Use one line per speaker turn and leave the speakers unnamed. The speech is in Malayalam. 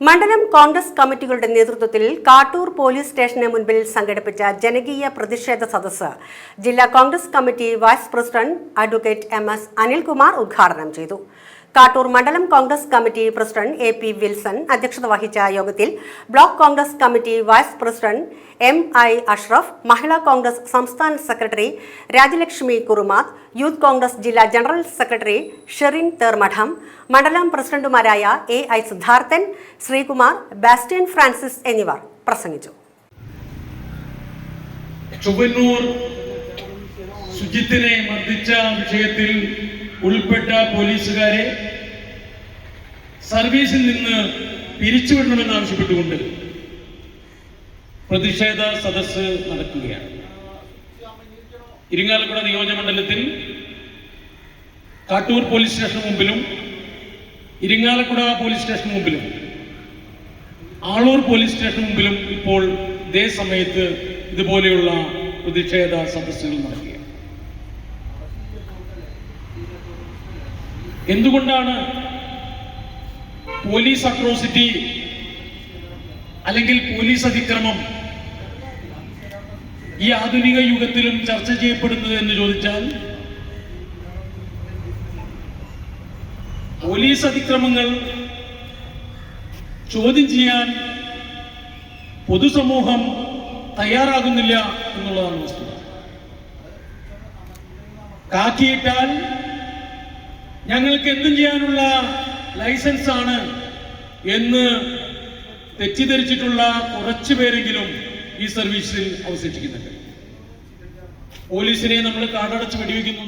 മണ്ഡലം കോൺഗ്രസ് കമ്മിറ്റികളുടെ നേതൃത്വത്തിൽ കാട്ടൂർ പോലീസ് സ്റ്റേഷന് മുൻപിൽ സംഘടിപ്പിച്ച ജനകീയ പ്രതിഷേധ സദസ്സ് ജില്ലാ Congress committee vice president advocate M S Anilkumar ഉദ്ഘാടനം ചെയ്തു. കാട്ടൂർ മണ്ഡലം Congress committee president A P Wilson അധ്യക്ഷത വഹിച്ച യോഗത്തിൽ block Congress committee vice president M I Ashraf Mahila Congress സംസ്ഥാന സെക്രട്ടറി രാജലക്ഷ്മി കുറുമാത് യൂത്ത് കോൺഗ്രസ് ജില്ലാ ജനറൽ സെക്രട്ടറി ഷെറിൻ തേർമഠം മണ്ഡലം പ്രസിഡന്റുമാരായ A I Siddharthan Sreekumar ബാസ്റ്റിയൻ Francis എന്നിവർ പ്രസംഗിച്ചു.
ചുവന്നൂർ ശുചിത്തിനെ മർദ്ദിച്ച വിഷയത്തിൽ ഉൾപ്പെട്ട പോലീസുകാരെ സർവീസിൽ നിന്ന് പിരിച്ചുവിടണമെന്ന് ആവശ്യപ്പെട്ടുകൊണ്ട് പ്രതിഷേധ സദസ് നടക്കുകയാണ്. ഇരിങ്ങാലക്കുട നിയോജകമണ്ഡലത്തിൽ കാട്ടൂർ പോലീസ് സ്റ്റേഷന് മുമ്പിലും ഇരിങ്ങാലക്കുട പോലീസ് സ്റ്റേഷന് മുമ്പിലും ആളൂർ പോലീസ് സ്റ്റേഷന് മുമ്പിലും ഇപ്പോൾ ഇതേ സമയത്ത് ഇതുപോലെയുള്ള പ്രതിഷേധ സദസ്സുകൾ നടക്കുക എന്തുകൊണ്ടാണ് പോലീസ് അക്രോസിറ്റി അല്ലെങ്കിൽ പോലീസ് അതിക്രമം ഈ ആധുനിക യുഗത്തിലും ചർച്ച ചെയ്യപ്പെടുന്നത് എന്ന് ചോദിച്ചാൽ പോലീസ് അതിക്രമങ്ങൾ ചോദ്യം ചെയ്യാൻ പൊതുസമൂഹം തയ്യാറാകുന്നില്ല എന്നുള്ളതാണ് വസ്തുത. കാക്കിയിട്ടാൽ ഞങ്ങൾക്ക് എന്തും ചെയ്യാനുള്ള ലൈസൻസ് ആണ് എന്ന് തെറ്റിദ്ധരിച്ചിട്ടുള്ള കുറച്ചു പേരെങ്കിലും ഈ സർവീസിൽ അവശേഷിക്കുന്നുണ്ട്. പോലീസിനെ നമ്മൾ കാടടച്ച് വെടിവെക്കുന്നു